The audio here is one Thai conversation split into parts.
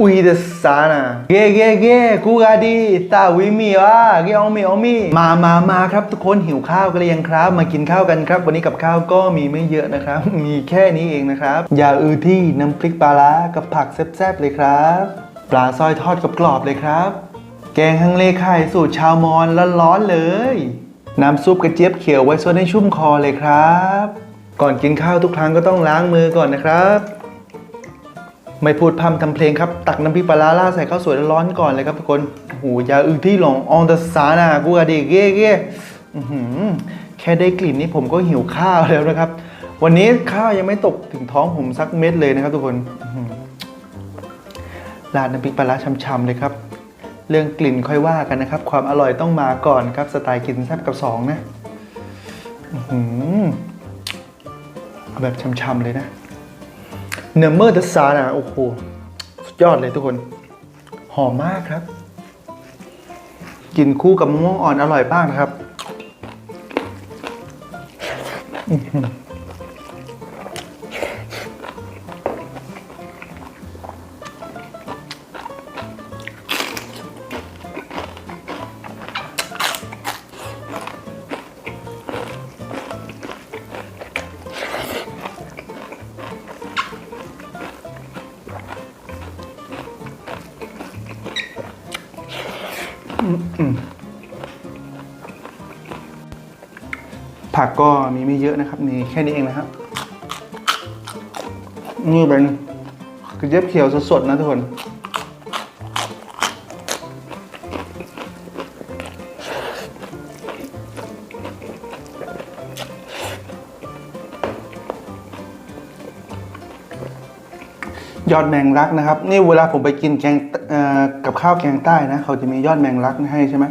อุยเดสานะเก้เก้เกกูกาดีตาวิมีวะเกเอามีเอามีมามามาครับทุกคนหิวข้าวกันหรือยังครับ มากินข้าวกันครับ วันนี้กับข้าวก็มีไม่เยอะนะครับ มีแค่นี้เองนะครับ อย่าอือที่น้ำพริกปลาร้ากับผักแซ่บๆเลยครับ ปลาซอยทอดกับกรอบเลยครับ แกงฮังเลไข่สูตรชาวมอญร้อนๆเลย น้ำซุปกระเจี๊ยบเขียวไว้ซดให้ชุ่มคอเลยครับ ก่อนกินข้าวทุกครั้งก็ต้องล้างมือก่อนนะครับ ไม่พูดพร่ำทำเพลงครับ ตักน้ำพริกปลาร้าใส่ข้าวสวยร้อนก่อนเลยครับทุกคนโอ้โหยาอึที่หลงอองตะสานากูอะดีเก้เก้แค่ได้กลิ่นนี้ผมก็หิวข้าวแล้วนะครับ วันนี้ข้าวยังไม่ตกถึงท้องผมสักเม็ดเลยนะครับทุกคนราดน้ำพริกปลาร้าช่ำๆเลยครับ เรื่องกลิ่นค่อยว่ากันนะครับ ความอร่อยต้องมาก่อนครับ สไตล์กินแซ่บกับสองนะอือหือเอาแบบช่ำๆเลยนะ เนเมอร์เดซานะโอ้โห สุดยอดเลยทุกคน หอมมากครับ กินคู่กับมะม่วงอ่อนอร่อยมากนะครับ ผักก็มีไม่เยอะนะครับ มีแค่นี้เองนะครับ นี่เป็นกระเจี๊ยบเขียวสดๆนะทุกคน ยอดแมงลักนะครับ นี่เวลาผมไปกินแกงกับข้าวแกงใต้นะ เขาจะมียอดแมงลักให้ใช่ไหม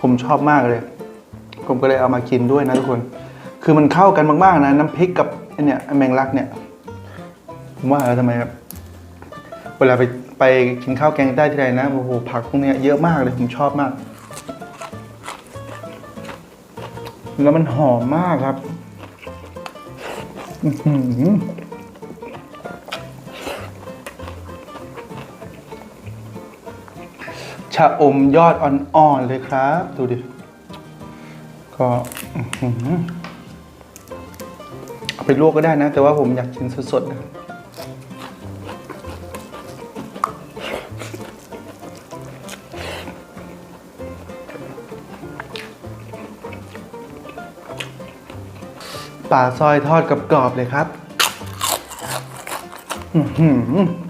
ผมชอบมากเลย ผมก็เลยเอามากินด้วยนะทุกคน คือมันเข้ากันมากๆนะ น้ำพริกกับไอเนี่ยแมงลักเนี่ยผมว่าทำไมแบบเวลาไปไปกินข้าวแกงใต้ที่ไรนะโอ้โหผักพวกนี้เยอะมากเลยผมชอบมาก แล้วมันหอมมากครับ อื ชะอมยอดอ่อนๆเลยครับ ดูดิ ก็อื้อหือเอาไปลวกก็ได้นะ แต่ว่าผมอยากกินสดๆนะปลาซอยทอดกรอบๆเลยครับ อื้อหือ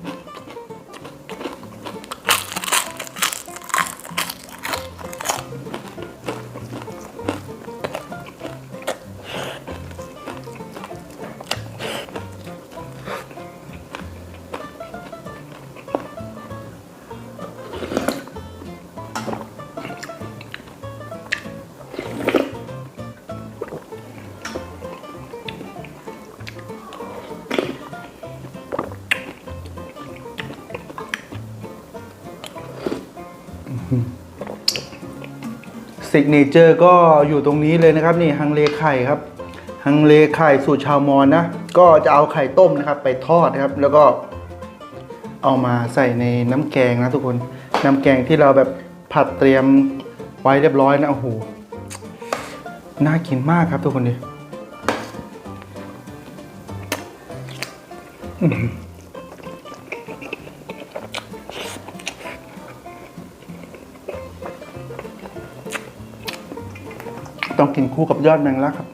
ซิกเนเจอร์ก็อยู่ตรงนี้เลยนะครับ นี่ฮังเลไข่ครับฮังเลไข่สูตรชาวมอญนะ ก็จะเอาไข่ต้มนะครับ ไปทอดนะครับ แล้วก็เอามาใส่ในน้ำแกงนะทุกคน น้ำแกงที่เราแบบผัดเตรียมไว้เรียบร้อยนะโอ้โหน่ากินมากครับทุกคนดิ ต้องกินคู่กับยอดแมงลักครับ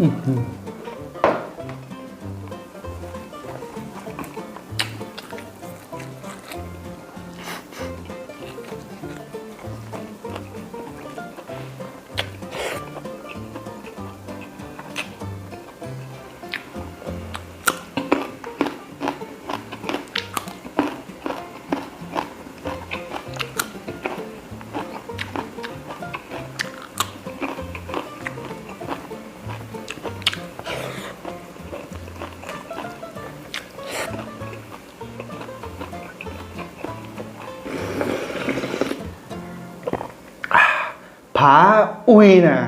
อ ผาอุยนะ